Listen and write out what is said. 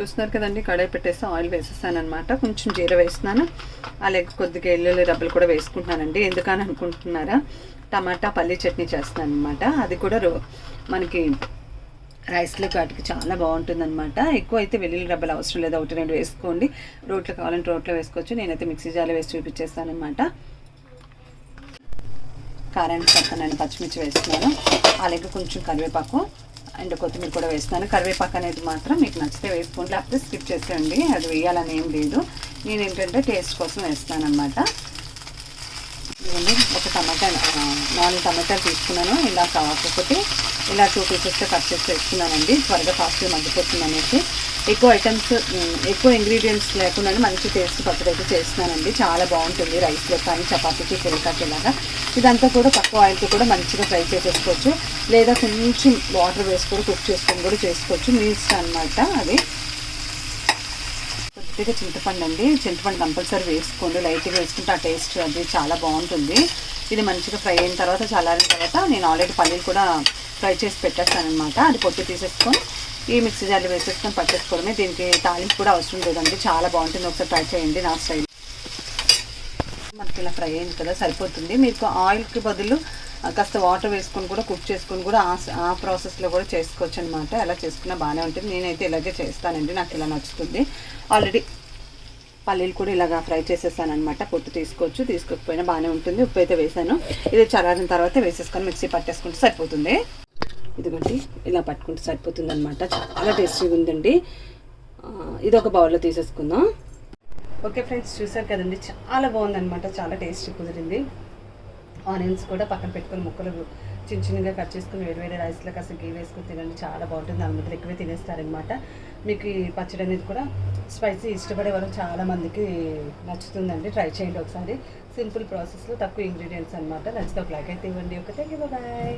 చూస్తున్నారు కదండి కడాయి పెట్టేసి ఆయిల్ వేసేసాను అనమాట కొంచెం జీర వేస్తున్నాను. అలాగే కొద్దిగా ఎల్లుల్లి రబ్బలు కూడా వేసుకుంటున్నానండి. ఎందుకని అనుకుంటున్నారా? టమాటా పల్లీ చట్నీ చేస్తున్నాను అనమాట అది కూడా రో- మనకి రైస్లో వాటికి చాలా బాగుంటుంది అనమాట ఎక్కువ అయితే వెల్లుల్లి రబ్బలు అవసరం లేదు. ఒకటి రెండు వేసుకోండి. రోట్లో కావాలంటే రోట్లో వేసుకోవచ్చు. నేనైతే మిక్సీ జాలో వేసి చూపించేస్తాను అనమాట కారానికి పక్కన పచ్చిమిర్చి వేస్తున్నాను. అలాగే కొంచెం కరివేపాకు. అండ్ కొత్తిమీర కూడా వేస్తున్నాను. కరివేపాకు అనేది మాత్రం మీకు నచ్చితే వేసుకోండి. లేకపోతే స్కిప్ చేసేయండి. అది వేయాలని ఏం లేదు. నేను ఏంటంటే టేస్ట్ కోసం వేస్తాను అనమాట ఇదిగోండి ఒక టమాటా నాలుగు టమాటాలు తీసుకున్నాను. ఇలా ఒకటి ఇలా టూ పీసెస్తో కట్ చేసి వేసుకున్నానండి త్వరగా ఫాస్ట్గా మగ్గిపోతుంది అనేసి ఎక్కువ ఐటమ్స్ ఎక్కువ ఇంగ్రీడియంట్స్ లేకుండా మంచి టేస్ట్ పచ్చడి అయితే చేస్తున్నానండి. చాలా బాగుంటుంది రైస్లో కానీ చపాతీకి పుల్కాకి ఇలాగా. ఇదంతా కూడా తక్కువ ఆయిల్తో కూడా మంచిగా ఫ్రై చేసేసుకోవచ్చు. లేదా కొంచెం వాటర్ వేసుకొని కుక్ చేసుకొని కూడా చేసుకోవచ్చు. మీ ఇష్టం అనమాట అది. కొద్దిగా చింతపండు అండి. చింతపండు కంపల్సరీ వేసుకోండి. లైట్గా వేసుకుంటే ఆ టేస్ట్ అది చాలా బాగుంటుంది. ఇది మంచిగా ఫ్రై అయిన తర్వాత చల్లారిన తర్వాత నేను ఆల్రెడీ పల్లీలు కూడా ఫ్రై చేసి పెట్టేస్తానమాట అది పొట్టు తీసేసుకొని ఈ మిక్సీ జార్లు వేసేసుకొని పట్టేసుకోవడమే. దీనికి తాలింపు కూడా అవసరం లేదండి. చాలా బాగుంటుంది. ఒకసారి ట్రై చేయండి నా స్టైల్. మనకి ఇలా ఫ్రై అయింది కదా సరిపోతుంది. మీకు ఆయిల్కి బదులు కాస్త వాటర్ వేసుకొని కూడా కుక్ చేసుకొని కూడా ఆ ఆ ప్రాసెస్లో కూడా చేసుకోవచ్చు అనమాట అలా చేసుకున్నా బాగానే ఉంటుంది. నేనైతే ఇలాగే చేస్తానండి. నాకు ఇలా నచ్చుతుంది. ఆల్రెడీ పల్లీలు కూడా ఇలాగా ఫ్రై చేసేసాను అనమాట పొట్టు తీసుకోవచ్చు. తీసుకోకపోయినా బాగానే ఉంటుంది. ఉప్పు అయితే వేసాను. ఇది చల్లారిన తర్వాత వేసేసుకొని మిక్సీ పట్టేసుకుంటే సరిపోతుంది. ఇదిగోండి. ఇలా పట్టుకుంటే సరిపోతుంది అనమాట చాలా టేస్టీగా ఉందండి. ఇది ఒక బౌల్లో తీసేసుకుందాం. ఓకే ఫ్రెండ్స్ చూసారు కదండి? చాలా బాగుందనమాట చాలా టేస్టీ కుదిరింది. ఆనియన్స్ కూడా పక్కన పెట్టుకుని ముక్కలు చిన్న చిన్నగా కట్ చేసుకుని వేడి వేడి రైస్లో కాస్త గీ వేసుకుని తినండి. చాలా బాగుంటుంది. అందులో ఎక్కువే తినేస్తారనమాట మీకు ఈ పచ్చడి అనేది కూడా స్పైసీ ఇష్టపడే వాళ్ళు చాలామందికి నచ్చుతుందండి. ట్రై చేయండి ఒకసారి. సింపుల్ ప్రాసెస్లో తక్కువ ఇంగ్రీడియంట్స్ అనమాట నచ్చితే ఒక లైక్ అయితే ఇవ్వండి. ఒక బాయ్